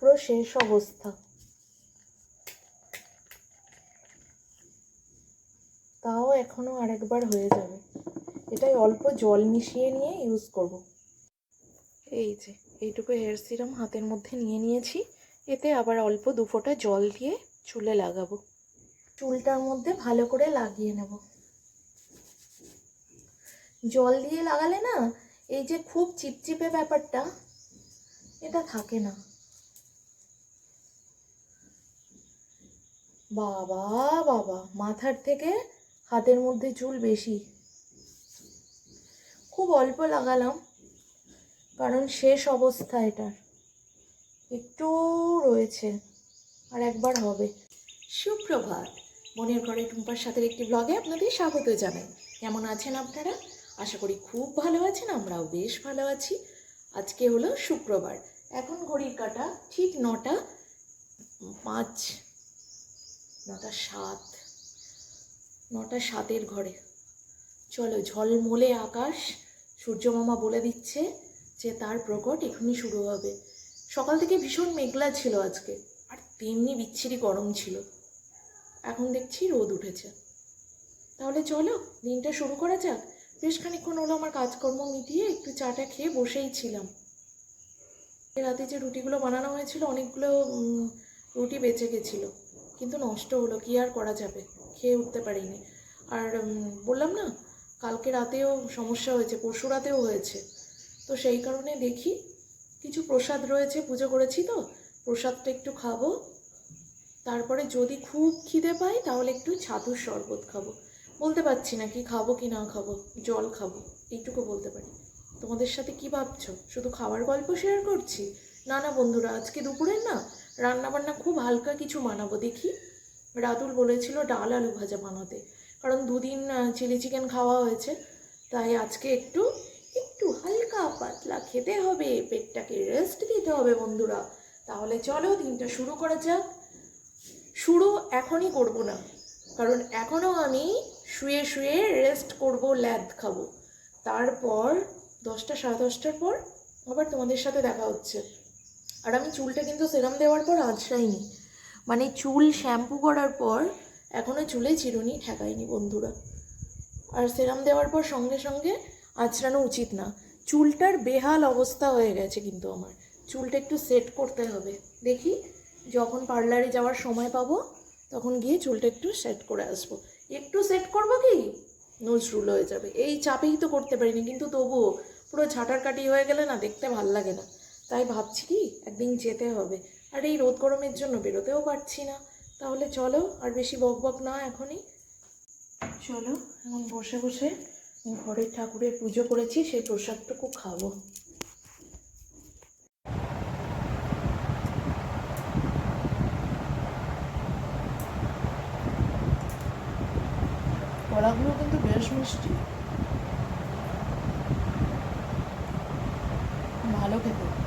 পুরো শেষ অবস্থা। তাও এখনও আরেকবার হয়ে যাবে। এটাই অল্প জল মিশিয়ে নিয়ে ইউজ করব। এই যে, এইটুকু হেয়ার সিরাম হাতের মধ্যে নিয়ে নিয়েছি। এতে আবার অল্প দু ফোঁটা জল দিয়ে চুলে লাগাবো। চুলটার মধ্যে ভালো করে লাগিয়ে নেব। জল দিয়ে লাগালে না, এই যে খুব চিপচিপে ব্যাপারটা, এটা থাকে না। বাবা বাবা, মাথার থেকে হাতের মধ্যে চুল বেশি। খুব অল্প লাগালাম, কারণ শেষ অবস্থা এটার। একটু রয়েছে, আর একবার হবে। সুপ্রভাত, মনের ঘরে টুম্পার সাথে একটি ব্লগে আপনাদের স্বাগত জানাই। কেমন আছেন আপনারা? আশা করি খুব ভালো আছেন, আমরাও বেশ ভালো আছি। আজকে হলো শুক্রবার, এখন ঘড়ির কাটা ঠিক নটা পাঁচ নটা সাত। নটা সাতের ঘরে। চলো, ঝলমলে আকাশ সূর্যমামা বলে দিচ্ছে যে তার প্রকট এখনই শুরু হবে। সকাল থেকে ভীষণ মেঘলা ছিল আজকে, আর তেমনি বিচ্ছিরি গরম ছিল। এখন দেখছি রোদ উঠেছে। তাহলে চলো, দিনটা শুরু করা যাক। বেশ খানিক্ষণ হলো আমার কাজকর্ম মিটিয়ে একটু চাটা খেয়ে বসেই ছিলাম। রাতে যে রুটিগুলো বানানো হয়েছিল, অনেকগুলো রুটি বেঁচে গেছিল। কিন্তু নষ্ট হলো, কি আর করা যাবে? খেয়ে উঠতে পারিনি। আর বললাম না, কালকে রাতেও সমস্যা হয়েছে, পরশু রাতেও হয়েছে। তো সেই কারণে দেখি কিছু প্রসাদ রয়েছে, পুজো করেছি তো, প্রসাদটা একটু খাব। তারপরে যদি খুব খিদে পাই তাহলে একটু ছাতুর শরবত খাব। বলতে পারছি না কি খাব কি না খাব, জল খাব, এইটুকু বলতে পারি। তোমাদের সাথে কি ভাবছ? শুধু খাওয়ার গল্প শেয়ার করছি? না না, বন্ধুরা, আজকে দুপুরের না রান্না বান্না খুব হালকা কিছু বানাবো, দেখি। রাতুল বলেছিল ডাল আলু ভাজা বানাতে, কারণ দুদিন চিলি চিকেন খাওয়া হয়েছে। তাই আজকে একটু একটু হালকা পাতলা খেতে হবে, পেটটাকে রেস্ট দিতে হবে বন্ধুরা। তাহলে চলো দিনটা শুরু করা যাক। শুরু এখনই করব না, কারণ এখনও আমি শুয়ে শুয়ে রেস্ট করব, ল্যাদ খাব। তারপর দশটা, সাড়ে দশটার পর আবার তোমাদের সাথে দেখা হচ্ছে। আর আমি চুলটা কিন্তু সেরাম দেওয়ার পর আঁচড়াইনি। মানে চুল শ্যাম্পু করার পর এখনও চুলে চিরুনি ঠেকাইনি বন্ধুরা। আর সেরাম দেওয়ার পর সঙ্গে সঙ্গে আঁচড়ানো উচিত না। চুলটার বেহাল অবস্থা হয়ে গেছে কিন্তু আমার। চুলটা একটু সেট করতে হবে। দেখি যখন পার্লারে যাওয়ার সময় পাবো, তখন গিয়ে চুলটা একটু সেট করে আসব। একটু সেট করব কি? নজরুল হয়ে যাবে। এই চাপেই তো করতে পারিনি, কিন্তু তবুও পুরো ঝাঁটার কাটি হয়ে গেলে না দেখতে ভালো লাগে না। তাই ভাবছি কি, একদিন যেতে হবে। আর এই রোদ গরমের জন্য বেরোতেও পারছি না। তাহলে চলো, আর বেশি বক বক না এখনই। চলো, এখন বসে বসে ঘরের ঠাকুরের পুজো করেছি, সেই প্রসাদটুকু খাব। কলাগুলো কিন্তু বেশ মিষ্টি। ভালো খেতে।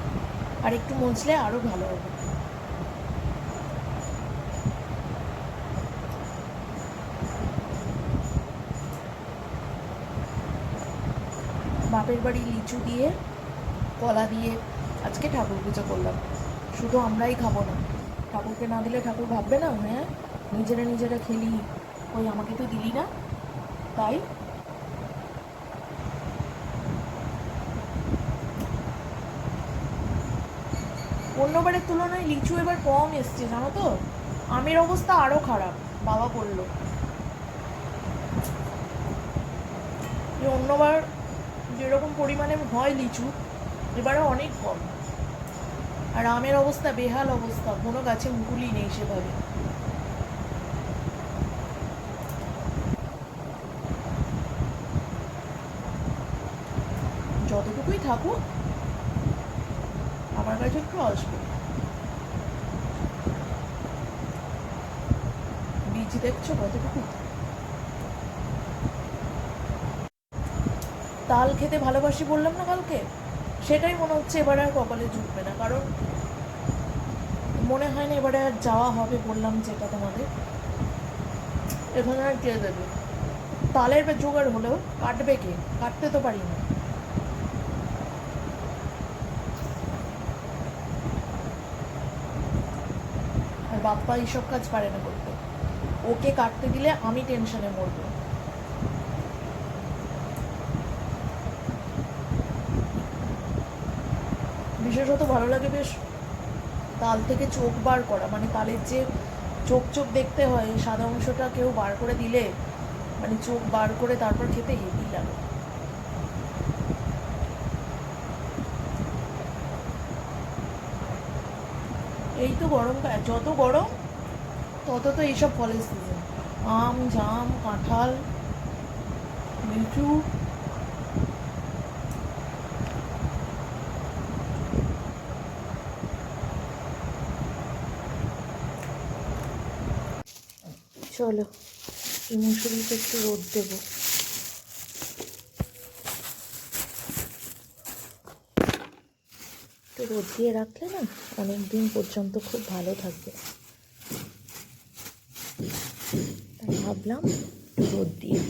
আর একটু মজলে আরও ভালো হবে। বাপের বাড়ি লিচু দিয়ে, কলা দিয়ে আজকে ঠাকুর পুজো করলাম। শুধু আমরাই খাব না। ঠাকুরকে না দিলে ঠাকুর ভাববে না হ্যাঁ? নিজেরা নিজেরা খেলি। ওই আমাকে তো দিলি না। তাই অন্যবারের তুলনায় লিচু এবার কম এসছে, জানো তো? আমের অবস্থা আরও খারাপ, বাবা বলল। যে অন্যবার যেরকম পরিমাণে হয় লিচু এবারে অনেক কম। আর আমের অবস্থা, বেহাল অবস্থা, কোনো গাছে মুকুলই নেই সেভাবে। যতটুকুই থাকুক আমার কাছে একটু আসবে। বীজ দেখছ কতটুকু? তাল খেতে ভালোবাসি বললাম না কালকে সেটাই মনে হচ্ছে এবারে আর কপালে জুটবে না, কারণ মনে হয় না এবারে আর যাওয়া হবে বললাম যেটা তোমাদের। এখানে আর কে দেবে? তালের জোগাড় হলেও কাটবে কে? কাটতে তো পারি না। বাপ্পা এইসব কাজ পারে না করতে। ওকে কাটতে দিলে আমি টেনশনে মরবো। বিশেষত ভালো লাগে বেশ তাল থেকে চোখ বার করা মানে তালের যে চোখ চোখ দেখতে হয় সাদা অংশটা কেউ বার করে দিলে মানে চোখ বার করে তারপর খেতে হেভি লাগে। এই তো গরম যত গরম, তত তো এইসব ফলের সিজন আম, জাম, কাঁঠাল, লিচু। চলো, এই মুসুরিতে একটু রোদ দেবো। একটু রাখলে না অনেক দিন পর্যন্ত খুব ভালো থাকবে তাই ভাবলাম রোদ দিয়ে।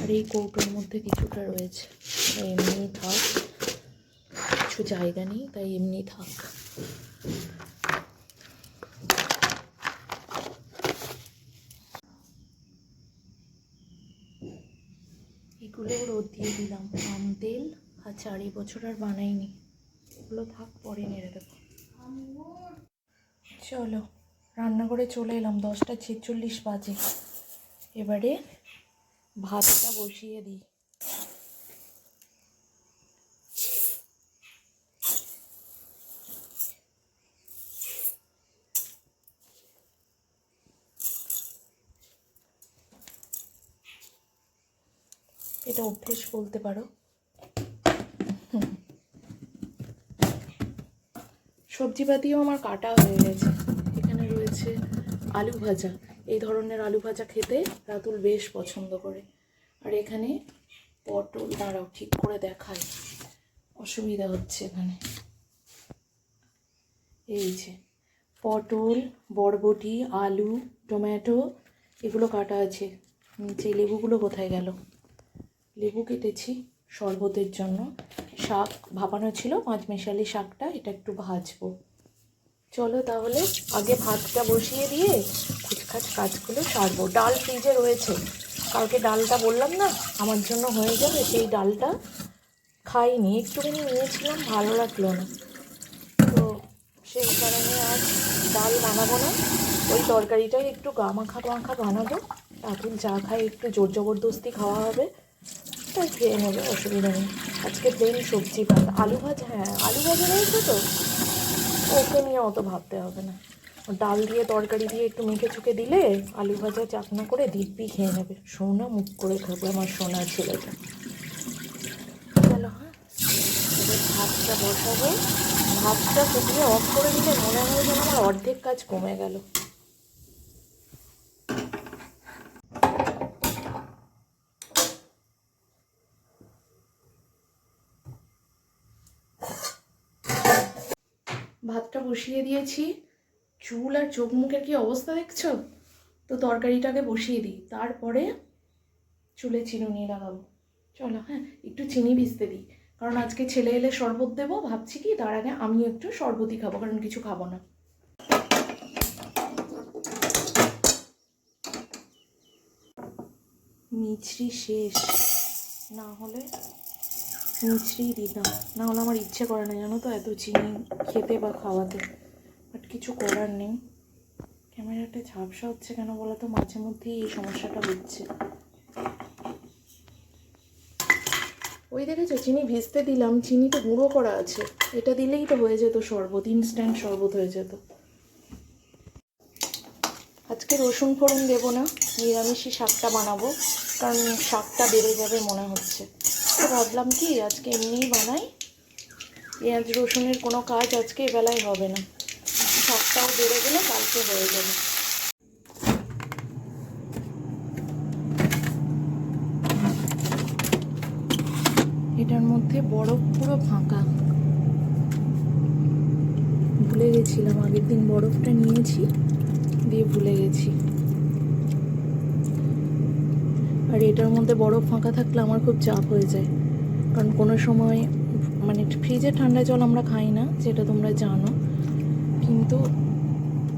আর এই কৌটোর মধ্যে কিছুটা রয়েছে এমনি থাক। কিছু জায়গা নেই, তাই এমনি থাক। এগুলো রোদ দিয়ে দিলাম। আম, তেল আর চারি বছর আর বানাইনি। এগুলো থাক, পরে নেড়ে দেবো। চলো, রান্নাঘরে চলে এলাম। দশটা ছেচল্লিশ বাজে। এবারে ভাতটা বসিয়ে দিই। এটা অভ্যেস বলতে পারো। সবজিপাতিও আমার কাটা হয়ে গেছে। এখানে রয়েছে আলু ভাজা। এই ধরনের আলু ভাজা খেতে রাতুল বেশ পছন্দ করে। আর এখানে পটল, দাঁড়াও, ঠিক করে দেখায় অসুবিধা হচ্ছে এখানে। এই যে, পটল, বরবটি, আলু, টমেটো, এগুলো কাটা আছে। নিচে লেবুগুলো কোথায় গেল? লেবু কেটেছি শরবতের জন্য। শাক ভাপানো ছিল পাঁচমেশালি শাকটা, এটা একটু ভাজবো। চলো তাহলে আগে ভাতটা বসিয়ে দিয়ে খুচখাচ কাজগুলো সারবো। ডাল ফ্রিজে রয়েছে। কালকে ডালটা বললাম না, আমার জন্য হয়ে যাবে, সেই ডালটা খাইনি। একটুখানি নিয়েছিলাম, ভালো লাগল না। তো সেই কারণে আর ডাল বানাবো না। ওই তরকারিটাই একটু গা মাখা মাখা বানাবো। এখন চা খাই, একটু জোর জবরদস্তি খাওয়া হবে। তাই খেয়ে নেবে, অসুবিধা নেই। আজকে প্লেন সবজি ভাত। আলু ভাজা হ্যাঁ আলু ভাজা রয়েছে তো? ওকে নিয়ে অত ভাবতে হবে না। ডাল দিয়ে, তরকারি দিয়ে একটু মেখে চুকে দিলে আলু ভাজা চাকনা করে দিব্যি খেয়ে নেবে। সোনা মুখ করে খাবে আমার সোনার ছেলেটা। হ্যাঁ। ভাতটা বসাবো। ভাতটা ফুটিয়ে অফ করে দিলে মনে হয় যেন আমার অর্ধেক কাজ কমে গেল। ভাতটা বসিয়ে দিয়েছি। চুল আর চোখ মুখের কি অবস্থা দেখছ? তো তরকারিটাকে বসিয়ে দিই। তারপরে চুলে চিরুনি লাগাবো চলো হ্যাঁ একটু চিনি ভিজতে দিই। কারণ আজকে ছেলে এলে শরবত দেবো, ভাবছি কি তার আগে আমিও একটু শরবতই খাব, কারণ কিছু খাব না। মিছরি শেষ। না হলে মিছরিই দিতাম না। হলে আমার ইচ্ছে করে না, জানো তো, এত চিনি খেতে বা খাওয়াতে। বাট কিছু করার নেই। ক্যামেরাটা ঝাপসা হচ্ছে কেন বলো তো? মাঝে মধ্যেই এই সমস্যাটা হচ্ছে। ওই দেখেছ, চিনি ভেজতে দিলাম, চিনি তো গুঁড়ো করা আছে। এটা দিলেই তো হয়ে যেত শরবত ইনস্ট্যান্ট শরবত হয়ে যেত। আজকে রসুন ফোড়ন দেবো না, নিরামিষই শাকটা বানাবো, কারণ শাকটা বেড়ে যাবে মনে হচ্ছে। তো ভাবলাম কি, আজকে এমনিই বানাই। পেঁয়াজ, রসুনের কোনো কাজ আজকে বেলায় হবে না। শাকটাও বেড়ে গেলে কালকে হয়ে যাবে। এটার মধ্যে বরফ পুরো ফাঁকা। ভুলে গেছিলাম, আগের দিন বরফটা নিয়েছি, দিয়ে ভুলে গেছি। আর এটার মধ্যে বরফ ফাঁকা থাকলে আমার খুব চাপ হয়ে যায়। কারণ কোনো সময় মানে ফ্রিজে ঠান্ডা জল আমরা খাই না, যেটা তোমরা জানো। কিন্তু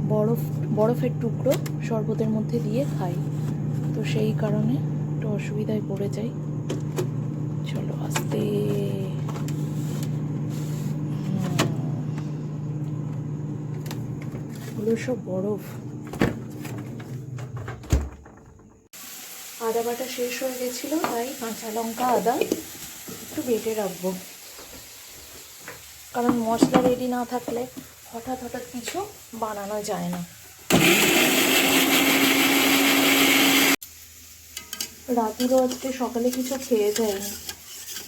বরফ, বরফের টুকরো শরবতের মধ্যে দিয়ে খাই। তো সেই কারণে একটু অসুবিধায় পড়ে যাই। চলো আস্তে। হলো সব বরফ। আদা বাটা শেষ হয়ে গেছিল, তাই কাঁচা লঙ্কা, আদা একটু বেটে রাখব। কারণ মশলা রেডি না থাকলে হঠাৎ হঠাৎ কিছু বানানো যায় না। রাতুরও আজকে সকালে কিছু খেয়ে যায়নি।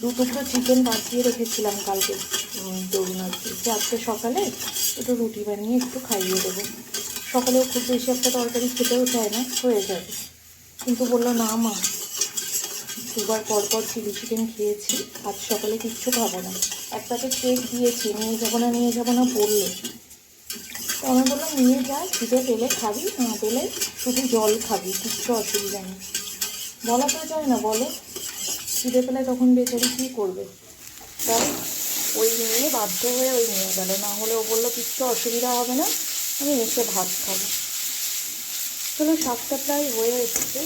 দু টুকরো চিকেন বাঁচিয়ে রেখেছিলাম কালকে ধরুন আর কি যে আজকে সকালে একটু রুটি বানিয়ে একটু খাইয়ে দেবো। সকালেও খুব বেশি একটা তরকারি খেতেও চায় না, হয়ে যাবে কিন্তু বলল, না মা, দুবার পরপর পর চিলি চিকেন খেয়েছি, আজ সকালে কিচ্ছু খাব না। একটা একটাতে কেক দিয়েছি, নিয়ে যাব না, নিয়ে যাব না বলল। তো আমি বললাম, নিয়ে যা, খিদে পেলে খাবি, না পেলে শুধু জল খাবি, কিচ্ছু অসুবিধা নেই। বলা তো যায় না, বলো। খিদে পেলে তখন বেচারি কী করবে? তাই ওই নিয়ে বাধ্য হয়ে ওই নিয়ে গেল। না হলে ও বলল, কিচ্ছু অসুবিধা হবে না, আমি এসে ভাত খাব। চলো সাতটা প্রায় হয়ে এসছে।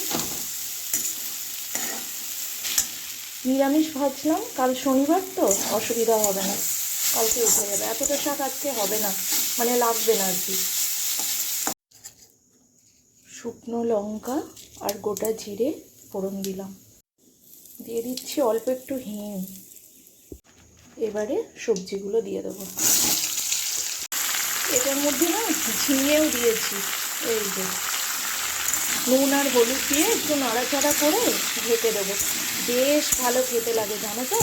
নিরামিষ ভাজলাম কাল শনিবার তো, অসুবিধা হবে না। কালকে উঠে যাবে। এতটা শাক আজকে হবে না মানে লাগবে না আর কি। শুকনো লঙ্কা আর গোটা জিরে ফোড়ন দিলাম। দিয়ে দিচ্ছি অল্প একটু হিং। এবারে সবজিগুলো দিয়ে দেবো। এটার মধ্যে না ঝিঙেও দিয়েছি। এই যে নুন আর হলুদ দিয়ে একটু নাড়াচাড়া করে ঢেকে দেবো। বেশ ভালো খেতে লাগে, জানো তো?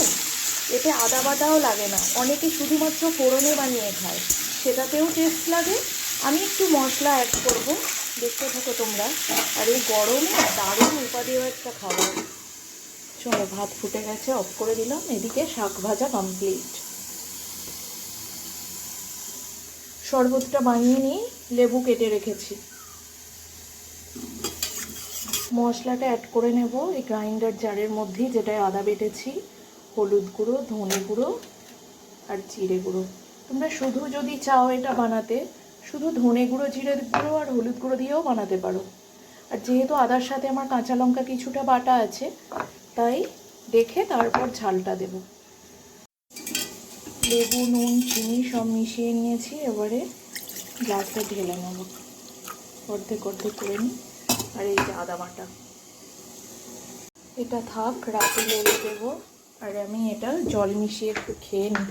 এতে আদা বাটাও লাগে না। অনেকে শুধুমাত্র ফোড়নে বানিয়ে খায়। সেটাতেও টেস্ট লাগে। আমি একটু মশলা অ্যাড করব। দেখতে থাকো তোমরা। আর এই গরমে দারুণ উপাদেয় একটা খাবার। চলো, ভাত ফুটে গেছে অফ করে দিলাম। এদিকে শাক ভাজা কমপ্লিট শরবতটা বানিয়ে নিয়ে লেবু কেটে রেখেছি। মশলাটা অ্যাড করে নেব। এই গ্রাইন্ডার জারের মধ্যেই যেটায় আদা বেটেছি, হলুদ গুঁড়ো, ধনে গুঁড়ো আর জিরে গুঁড়ো। তোমরা শুধু যদি চাও এটা বানাতে, শুধু ধনে গুঁড়ো, জিরে গুঁড়ো আর হলুদ গুঁড়ো দিয়েও বানাতে পারো। আর যেহেতু আদার সাথে আমার কাঁচা লঙ্কা কিছুটা বাটা আছে, তাই দেখে তারপর ঝালটা দেব। লেবু, নুন, চিনি সব মিশিয়ে নিয়েছি, এবারে গ্লাসে ঢেলে নেব। অর্ধেক অর্ধেক করে নিই। আর এই যে আদা বাটা। এটা থাক, রাতে লেলে দেবো। আর আমি এটা জল মিশিয়ে একটু খেয়ে নিই।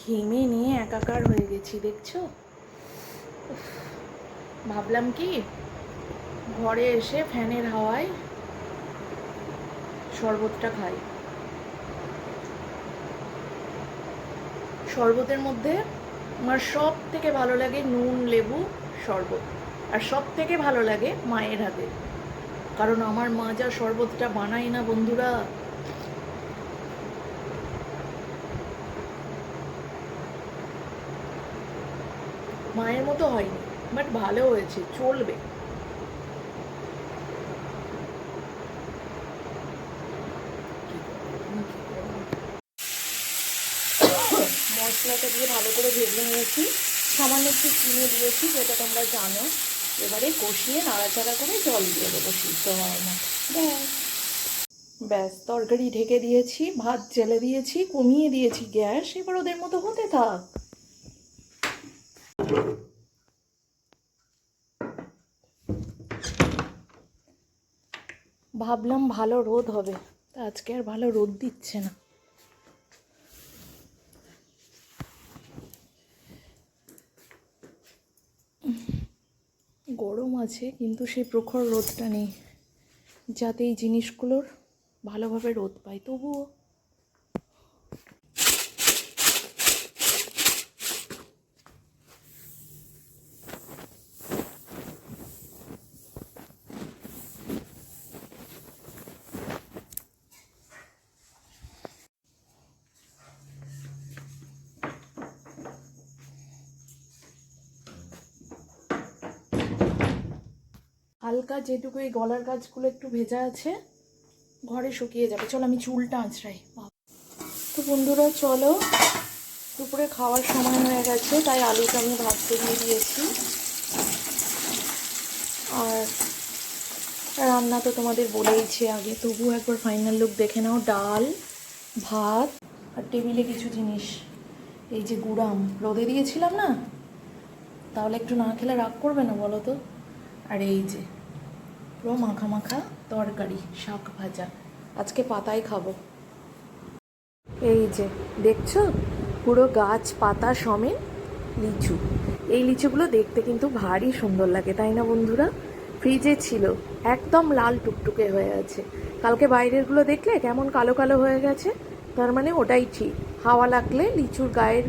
ঘেমে নিয়ে একাকার হয়ে গেছি, দেখছ? ভাবলাম কি, ঘরে এসে ফ্যানের হাওয়ায় শরবতটা খাই। শরবতের মধ্যে আমার সব থেকে ভালো লাগে নুন, লেবু, শরবত। আর সব থেকে ভালো লাগে মায়ের হাতে। কারণ আমার মা যা শরবতটা বানায় না বন্ধুরা। মায়ের মতো হয়নি বাট ভালো হয়েছে, চলবে মশলাটা দিয়ে ভালো করে ভেজে নিয়েছি। সামান্য একটু চিনি দিয়েছি, যেটা তোমরা জানো। এবারে কষিয়ে নাড়াচাড়া করে জল দিয়ে দেবো সিদ্ধ হওয়ার মতো। ব্যাস, তরকারি ঢেকে দিয়েছি, ভাত জেলে দিয়েছি, কমিয়ে দিয়েছি গ্যাস। এবার ওদের মতো হতে থাক। ভাবলাম ভালো রোদ হবে, তা আজকে আর ভালো রোদ দিচ্ছে না। গরম আছে কিন্তু সেই প্রখর রোদটা নেই। যাতে এই জিনিসগুলোর ভালোভাবে রোদ পায় তবুও হালকা যেটুকু এই গলার কাজগুলো একটু ভেজা আছে, ঘরে শুকিয়ে যাবে। চলো আমি চুলটা আঁচড়াই। তো বন্ধুরা, চলো। দুপুরে খাওয়ার সময় হয়ে গেছে, তাই আলুটা আমি ভাজতে দিয়ে দিয়েছি। আর রান্না তো তোমাদের বলেইছে আগে তবুও একবার ফাইনাল লুক দেখে নাও। ডাল, ভাত আর টেবিলে কিছু জিনিস। এই যে গুড়াম, রোদে দিয়েছিলাম না? তাহলে একটু না খেলে রাগ করবে না বলো তো? আর এই যে পুরো মাখা মাখা তরকারি, শাক ভাজা। আজকে পাতায় খাব। এই যে, দেখছ? পুরো গাছ, পাতা সমেত লিচু। এই লিচুগুলো দেখতে কিন্তু ভারী সুন্দর লাগে, তাই না বন্ধুরা? ফ্রিজে ছিল, একদম লাল টুকটুকে হয়ে আছে। কালকে বাইরেরগুলো দেখলে কেমন কালো কালো হয়ে গেছে, তার মানে ওটাই ঠিক। হাওয়া লাগলে লিচুর গায়ের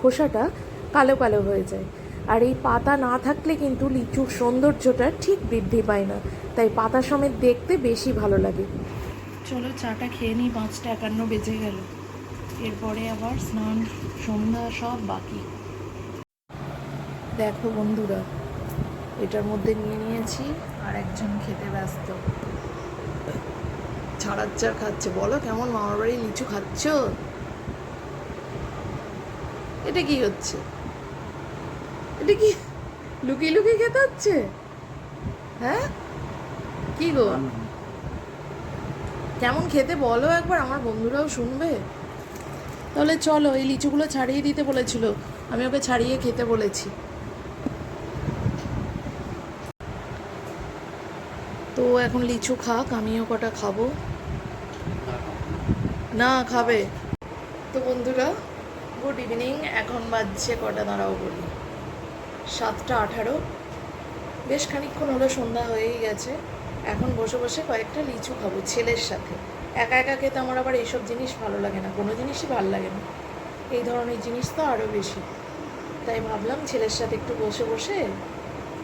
খোসাটা কালো কালো হয়ে যায়। আর এই পাতা না থাকলে কিন্তু লিচুর সৌন্দর্যটা ঠিক বৃদ্ধি পায় না। তাই পাতা সমেত দেখতে বেশি ভালো লাগে। চলো চাটা খেয়ে নিই পাঁচটা একান্ন বেজে গেল। এরপরে আবার স্নান সন্ধ্যা সব বাকি। দেখো বন্ধুরা এটার মধ্যে নিয়ে নিয়েছি আর একজন খেতে ব্যস্ত। ছাড়াচ্চার খাচ্ছে। বলো কেমন? মামার বাড়ি লিচু খাচ্ছ? এটা কি হচ্ছে? এটা কি লুকিয়ে লুকিয়ে খেতে হচ্ছে? হ্যাঁ? কি গো? কেমন খেতে বলো একবার আমার বন্ধুরাও শুনবে। তাহলে চলো এই লিচুগুলো ছাড়িয়ে দিতে বলেছিল আমি ওকে ছাড়িয়ে খেতে বলেছি। তো এখন লিচু খাক আমিও কটা খাব। না খাবে। তো বন্ধুরা গুড ইভিনিং এখন বাজছে কটা দাঁড়াও বলি। সাতটা আঠারো। বেশ খানিকক্ষণ হলো সন্ধ্যা হয়েই গেছে। এখন বসে বসে কয়েকটা লিচু খাব ছেলের সাথে। একা একা খেতে আমার আবার এইসব জিনিস ভালো লাগে না, কোনো জিনিসই ভালো লাগে না। এই ধরনের জিনিস তো আরও বেশি। তাই ভাবলাম ছেলের সাথে একটু বসে বসে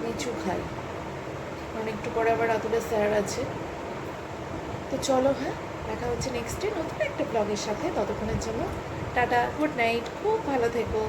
লিচু খাই। কারণ একটু পরে আবার রাতুলের স্যার আছে। তো চলো হ্যাঁ দেখা হচ্ছে নেক্সট ডে নতুন একটা ব্লগের সাথে। ততক্ষণের জন্য টাটা গুড নাইট খুব ভালো থেকো।